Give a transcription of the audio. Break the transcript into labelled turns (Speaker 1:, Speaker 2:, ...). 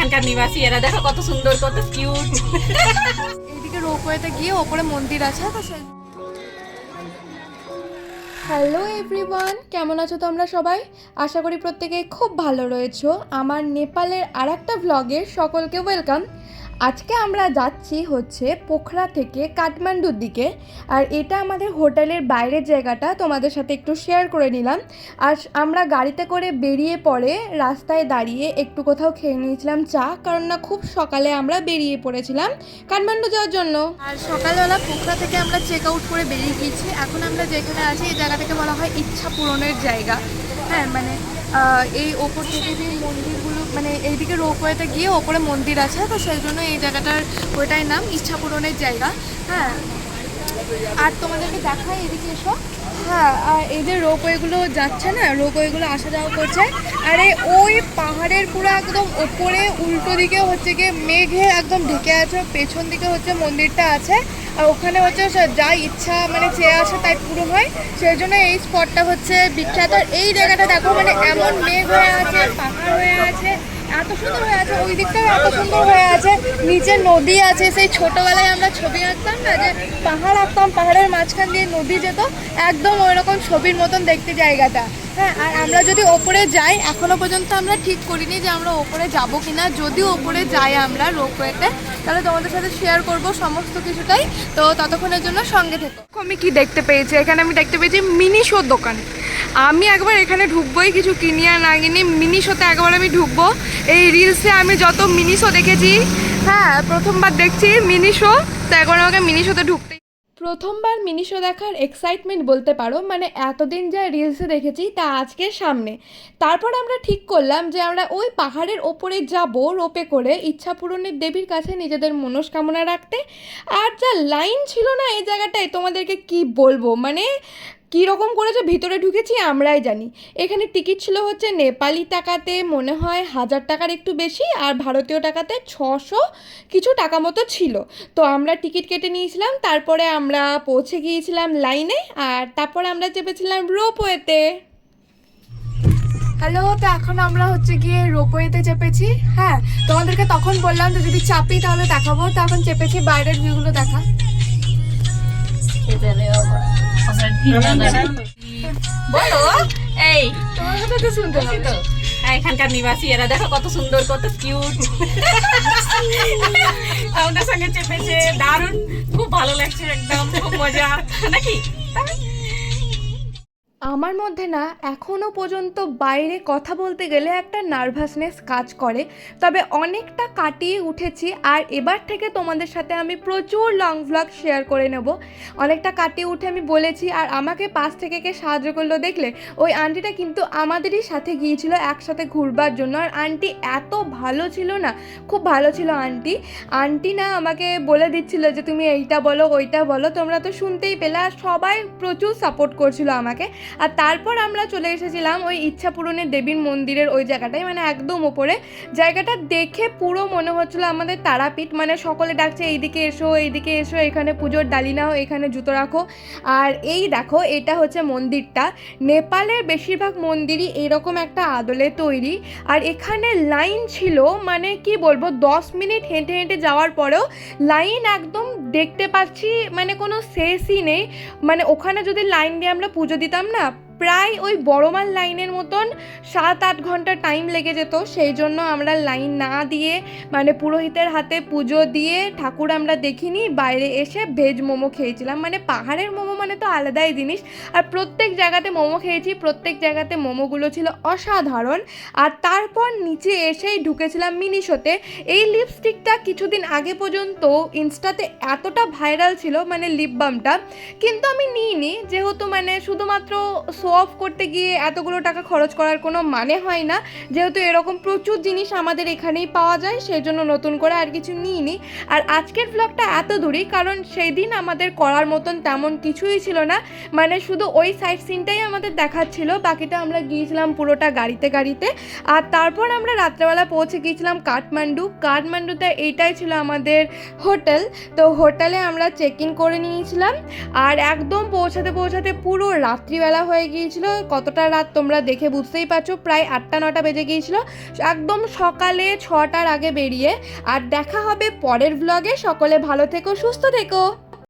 Speaker 1: এখানকার নিবাসী এরা দেখো কত সুন্দর, কত কিউট
Speaker 2: এইদিকে রোপওয়েতে গিয়ে ওপরে মন্দির আছে, তো হ্যালো এভরিওয়ান কেমন আছো তোমরা সবাই? আশা করি প্রত্যেকে খুব ভালো রয়েছো। আমার নেপালের আর একটা ভ্লগে সকলকে ওয়েলকাম আজকে আমরা যাচ্ছি হচ্ছে পোখরা থেকে কাঠমান্ডুর দিকে। আর এটা আমাদের হোটেলের বাইরের জায়গাটা, তোমাদের সাথে একটু শেয়ার করে নিলাম। আর আমরা গাড়িতে করে বেরিয়ে পড়ে রাস্তায় দাঁড়িয়ে একটু কোথাও খেয়ে নিয়েছিলাম চা, কারণ না খুব সকালে আমরা বেরিয়ে পড়েছিলাম কাঠমান্ডু যাওয়ার জন্য। আর সকালবেলা পোখরা থেকে আমরা চেক আউট করে বেরিয়ে গিয়েছি। এখন আমরা যেখানে আছি, এই জায়গাটাকে বলা হয় ইচ্ছা পূরণের জায়গা। হ্যাঁ মানে এই ওপর থেকে যে মন্দিরগুলো মানে এইদিকে রোপওয়েতে গিয়ে ওপরে মন্দির আছে, তো সেই জন্য এই জায়গাটার ওইটাই নাম ইচ্ছা পূরণের জায়গা। হ্যাঁ। আর তোমাদেরকে দেখাই এদিকে এসো। হ্যাঁ আর এই যে রোপওয়েগুলো যাচ্ছে না, রোপওয়েগুলো আসা যাওয়া করছে। আরে ওই পাহাড়ের পুরো একদম ওপরে, উল্টো দিকে হচ্ছে গিয়ে মেঘে একদম ঢেকে আছে, পেছন দিকে হচ্ছে মন্দিরটা আছে। আর ওখানে হচ্ছে যা ইচ্ছা মানে চেয়ে আসে তাই পুরো হয়। সেই জন্য এই স্পটটা হচ্ছে বিখ্যাত। এই জায়গাটা দেখো মানে এমন মেঘ হয়ে আছে, পাহাড় হয়ে আছে। এত সুন্দর হয়ে আছে, ওই দিকটাও এত সুন্দর হয়ে আছে। নিচে নদী আছে, সেই ছোটবেলায় আমরা ছবি আঁকতাম না, যে পাহাড় আঁকতাম, পাহাড়ের মাঝখান দিয়ে নদী যেত, একদম ওই রকম ছবির মতন দেখতে জায়গাটা। হ্যাঁ আর আমরা যদি ওপরে যাই, এখনও পর্যন্ত আমরা ঠিক করিনি যে আমরা ওপরে যাব কিনা। যদি ওপরে যাই আমরা রোপওয়েতে, তাহলে তোমাদের সাথে শেয়ার করব সমস্ত কিছুটাই। তো ততক্ষণের জন্য সঙ্গে থেকো। আমি কি দেখতে পেয়েছি? এখানে আমি দেখতে পেয়েছি মিনি শোর দোকান। আমি একবার এখানে ঢুকবোই, কিছু কিনি আর না কিনি, মিনি শোতে একবার আমি ঢুকবো। এই রিলসে আমি যত মিনি শো দেখেছি হ্যাঁ প্রথমবার দেখছি মিনি শো, তো একবার আমাকে মিনি শোতে ঢুকতে প্রথমবার মিনি শো দেখার এক্সাইটমেন্ট বলতে পারো মানে এতদিন যা রিলসে দেখেছি তা আজকে সামনে। তারপর আমরা ঠিক করলাম যে আমরা ওই পাহাড়ের ওপরে যাব রোপে করে ইচ্ছা পূরণের দেবীর কাছে নিজেদের মনস্কামনা রাখতে। আর যা লাইন ছিল না এই জায়গাটায়, তোমাদেরকে কি বলব? মানে কী রকম করেছে ভিতরে ঢুকেছি আমরাই জানি। এখানে টিকিট ছিল হচ্ছে নেপালি টাকাতে মনে হয় হাজার টাকার একটু বেশি আর ভারতীয় টাকাতে ছশো কিছু টাকা মতো ছিল। তো আমরা টিকিট কেটে নিয়েছিলাম তারপরে আমরা পৌঁছে গিয়েছিলাম লাইনে আর তারপরে আমরা চেপেছিলাম রোপওয়েতে। হ্যালো তো এখন আমরা হচ্ছে গিয়ে রোপওয়েতে চেপেছি। হ্যাঁ তোমাদেরকে তখন বললাম যে যদি চাপি তাহলে দেখাবো। তো এখন চেপেছি বাইরের ভিউগুলো দেখা।
Speaker 1: বলো। এই।
Speaker 2: তো
Speaker 1: আর এখানকার নিবাসী এরা দেখো কত সুন্দর কত কিউট আমাদের সঙ্গে চেপেছে। দারুণ। খুব ভালো লাগছে একদম খুব মজা। নাকি?
Speaker 2: আমার মধ্যে না এখনও পর্যন্ত বাইরে কথা বলতে গেলে একটা নার্ভাসনেস কাজ করে। তবে অনেকটা কাটিয়ে উঠেছি আর এবার থেকে তোমাদের সাথে আমি প্রচুর লং ভ্লগ শেয়ার করে নেব। অনেকটা কাটিয়ে উঠে আমি বলেছি আর আমাকে পাশ থেকে কে সাহায্য করল দেখলে, ওই আন্টিটা কিন্তু আমাদেরই সাথে গিয়েছিল একসাথে ঘুরবার জন্য। আর আন্টি এত ভালো ছিল না, খুব ভালো ছিল আন্টি আন্টি না আমাকে বলে দিচ্ছিল যে, তুমি এইটা বলো, ওইটা বলো, তোমরা তো শুনতেই পেলে। আর সবাই প্রচুর সাপোর্ট করছিল আমাকে। আর তারপর আমরা চলে এসেছিলাম ওই ইচ্ছা পূরণের দেবীর মন্দিরের ওই জায়গাটায় মানে একদম ওপরে। জায়গাটা দেখে পুরো মনে হচ্ছিল আমাদের তারাপীঠ মানে সকলে ডাকছে, এইদিকে এসো এইদিকে এসো, এখানে পুজোর ডালি নাও, এখানে জুতো রাখো। আর এই দেখো, এটা হচ্ছে মন্দিরটা। নেপালের বেশিরভাগ মন্দিরই এরকম একটা আদলে তৈরি। আর এখানে লাইন ছিল মানে কি বলব, দশ মিনিট হেঁটে হেঁটে যাওয়ার পরেও লাইন একদম দেখতে পাচ্ছি মানে কোনো শেষই নেই। মানে ওখানে যদি লাইন দিয়ে আমরা পুজো দিতাম না প্রায় ওই বড়মাল লাইনের মতন সাত আট ঘণ্টা টাইম লেগে যেত। সেই জন্য আমরা লাইন না দিয়ে মানে পুরোহিতের হাতে পুজো দিয়ে ঠাকুর আমরা দেখিনি, বাইরে এসে ভেজ মোমো খেয়েছিলাম। মানে পাহাড়ের মোমো মানে তো আলাদাই জিনিস। আর প্রত্যেক জায়গাতে মোমো খেয়েছি, প্রত্যেক জায়গাতে মোমোগুলো ছিল অসাধারণ। আর তারপর নিচে এসেই ঢুকেছিলাম মিনিশোতে। এই লিপস্টিকটা কিছুদিন আগে পর্যন্ত ইনস্টাতে এতটা ভাইরাল ছিল মানে লিপ বামটা কিন্তু আমি নিইনি, যেহেতু মানে শুধুমাত্র অফ করতে গিয়ে এতগুলো টাকা খরচ করার কোনো মানে হয় না। যেহেতু এরকম প্রচুর জিনিস আমাদের এখানেই পাওয়া যায়, সেই জন্য নতুন করে আর কিছু নিইনি। আর আজকের ব্লগটা এত দূরই, কারণ সেই দিন আমাদের করার মতন তেমন কিছুই ছিল না। মানে শুধু ওই সাইড সিনটাই আমাদের দেখাচ্ছিল, বাকিটা আমরা গিয়েছিলাম পুরোটা গাড়িতে গাড়িতে। আর তারপর আমরা রাত্রেবেলা পৌঁছে গিয়েছিলাম কাঠমান্ডু। কাঠমান্ডুতে এইটাই ছিল আমাদের হোটেল। তো হোটেলে আমরা চেক ইন করে নিয়েছিলাম। আর একদম পৌঁছাতে পৌঁছাতে পুরো রাত্রিবেলা হয়ে গিয়ে গিয়েছিল, কতটা রাত তোমরা দেখে বুঝতেই পারছ, প্রায় আটটা, নটা বেজে গিয়েছিল। একদম সকালে ছটার আগে বেরিয়ে, আর দেখা হবে পরের ব্লগে সকলে ভালো থেকো, সুস্থ থেকো।